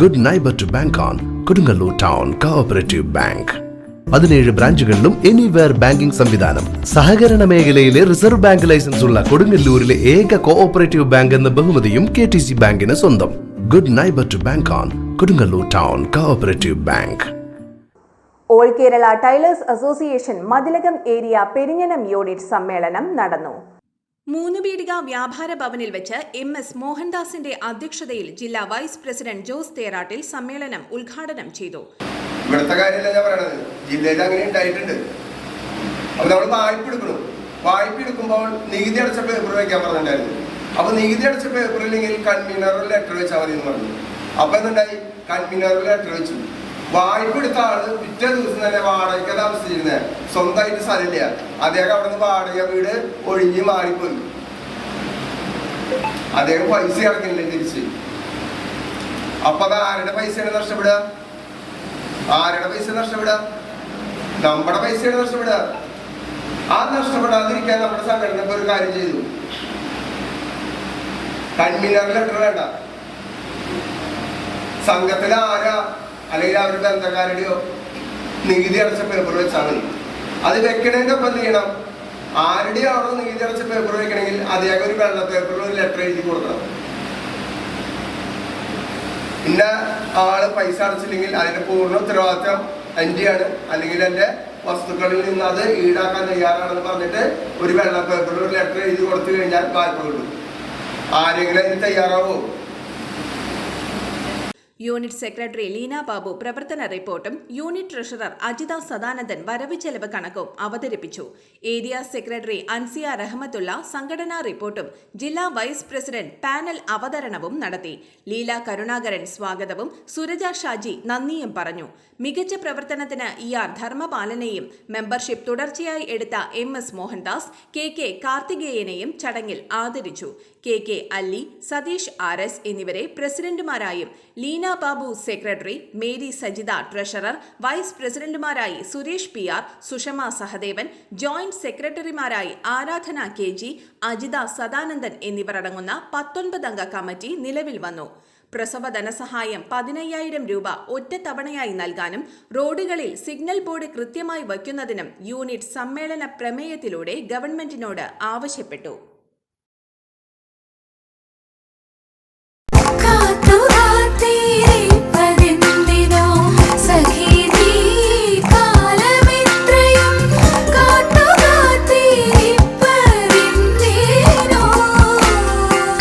Good neighbour to bank on Kodungallur town cooperative bank പതിനേഴ് ബ്രാഞ്ചുകളിലും anywhere banking സംവിധാനം. സഹകരണ മേഖലയിലെ റിസർവ് ബാങ്ക് ലൈസൻസ് ഉള്ള കൊടുങ്ങല്ലൂരിലെ ഏക കോഓപ്പറേറ്റീവ് ബാങ്ക് എന്ന ബഹുമതിയും കെ ടി സി ബാങ്കിന് സ്വന്തം. Good neighbour to bank on Kodungallur town cooperative bank all Kerala tailors association Mathilakam area Perinjanam unit സമ്മേളനം നടന്നു. മൂന്ന് പീടിക വ്യാപാര ഭവനിൽ വെച്ച് എം എസ് മോഹൻദാസിന്റെ അധ്യക്ഷതയിൽ ജില്ലാ വൈസ് പ്രസിഡന്റ് ജോസ് തേറാട്ടിൽ സമ്മേളനം ഉദ്ഘാടനം ചെയ്തു. ഇവിടുത്തെ കാര്യമല്ല ഞാൻ പറയണത്. ജില്ലയിൽ അങ്ങനെ ഉണ്ടായിട്ടുണ്ട്. അപ്പൊ നമ്മൾ വായ്പ എടുക്കണം. വായ്പ എടുക്കുമ്പോൾ നികുതി അടച്ച പേപ്പർ വെക്കാൻ പറഞ്ഞിട്ടുണ്ടായിരുന്നു. അപ്പൊ നികുതി അടച്ച പേപ്പർ ഇല്ലെങ്കിൽ കൺവീനർ ലെറ്റർ വെച്ചാൽ മതി എന്ന് പറഞ്ഞു. അപ്പൊ എന്തുണ്ടായി? കൺവീനറിൽ ലെറ്റർ വെച്ചു. വായ്പ എടുത്ത ആൾ പിറ്റേ ദിവസം തന്നെ വാടകയ്ക്ക് താമസിച്ചിരുന്നത് സ്വന്തമായിട്ട് സ്ഥലമില്ല. അദ്ദേഹം അവിടെ നിന്ന് വാടക വീട് ഒഴിഞ്ഞ് മാറിപ്പോയി. അദ്ദേഹം പൈസ അടക്കുന്നില്ല തിരിച്ച്? അപ്പൊ അത് ആരുടെ പൈസയാണ് നഷ്ടപ്പെടുക? ആരുടെ പൈസ നഷ്ടപ്പെടുക? നമ്മുടെ പൈസയാണ് നഷ്ടപ്പെടുക. ആ നഷ്ടപ്പെടാതിരിക്കാൻ നമ്മുടെ സംഘടന ഇപ്പൊ ഒരു കാര്യം ചെയ്തു. കൺവീനർ ലെറ്റർ വേണ്ട. സംഘത്തിൽ ആരാ അല്ലെങ്കിൽ അവരുടെ ബന്ധക്കാരുടെയോ നികുതി അടച്ച പേപ്പർ വെച്ചാണ്. അത് വെക്കണേന്റെ ഒപ്പം ചെയ്യണം? ആരുടെയാണോ നികുതി അടച്ച പേപ്പർ വെക്കണമെങ്കിൽ അദ്ദേഹം ഒരു വെള്ള പേപ്പറിൽ ഒരു ലെറ്റർ എഴുതി കൊടുക്കണം. ഇന്ന ആൾ പൈസ അടച്ചില്ലെങ്കിൽ അതിന്റെ പൂർണ ഉത്തരവാദിത്വം എന്റെയാണ്. അല്ലെങ്കിൽ എന്റെ വസ്തുക്കളിൽ നിന്ന് അത് ഈടാക്കാൻ തയ്യാറാണെന്ന് പറഞ്ഞിട്ട് ഒരു വെള്ള പേപ്പറിൽ ഒരു ലെറ്റർ എഴുതി കൊടുത്തു കഴിഞ്ഞാൽ വായ്പ കിട്ടും ആരെങ്കിലും അതിന് തയ്യാറാവോ? യൂണിറ്റ് സെക്രട്ടറി ലീന ബാബു പ്രവർത്തന റിപ്പോർട്ടും യൂണിറ്റ് ട്രഷറർ അജിത സദാനന്ദൻ വരവ് ചെലവ് കണക്കും അവതരിപ്പിച്ചു. ഏരിയ സെക്രട്ടറി അൻസിയ റഹ്മത്തുള്ള സംഘടനാ റിപ്പോർട്ടും ജില്ലാ വൈസ് പ്രസിഡന്റ് പാനൽ അവതരണവും നടത്തി. ലീല കരുണാകരൻ സ്വാഗതവും സുരജ ഷാജി നന്ദിയും പറഞ്ഞു. മികച്ച പ്രവർത്തനത്തിന് ഇ ആർ ധർമ്മപാലനെയും മെമ്പർഷിപ്പ് തുടർച്ചയായി എടുത്ത M S Mohandas K K കാർത്തികേയനെയും ചടങ്ങിൽ ആദരിച്ചു. K K Alli Satheesh R S എന്നിവരെ പ്രസിഡന്റുമാരായും Leena Babu secretary Mary Sajitha treasurer vice പ്രസിഡന്റുമാരായി Suresh P R Sushama Sahadevan joint സെക്രട്ടറിമാരായി Aradhana K G Ajitha Sadanandan എന്നിവർ അടങ്ങുന്ന പത്തൊൻപതംഗ കമ്മിറ്റി നിലവിൽ വന്നു. പ്രസവ ധനസഹായം പതിനയ്യായിരം രൂപ ഒറ്റത്തവണയായി നൽകാനും റോഡുകളിൽ സിഗ്നൽ ബോർഡ് കൃത്യമായി വയ്ക്കുന്നതിനും യൂണിറ്റ് സമ്മേളന പ്രമേയത്തിലൂടെ ഗവൺമെന്റിനോട് ആവശ്യപ്പെട്ടു.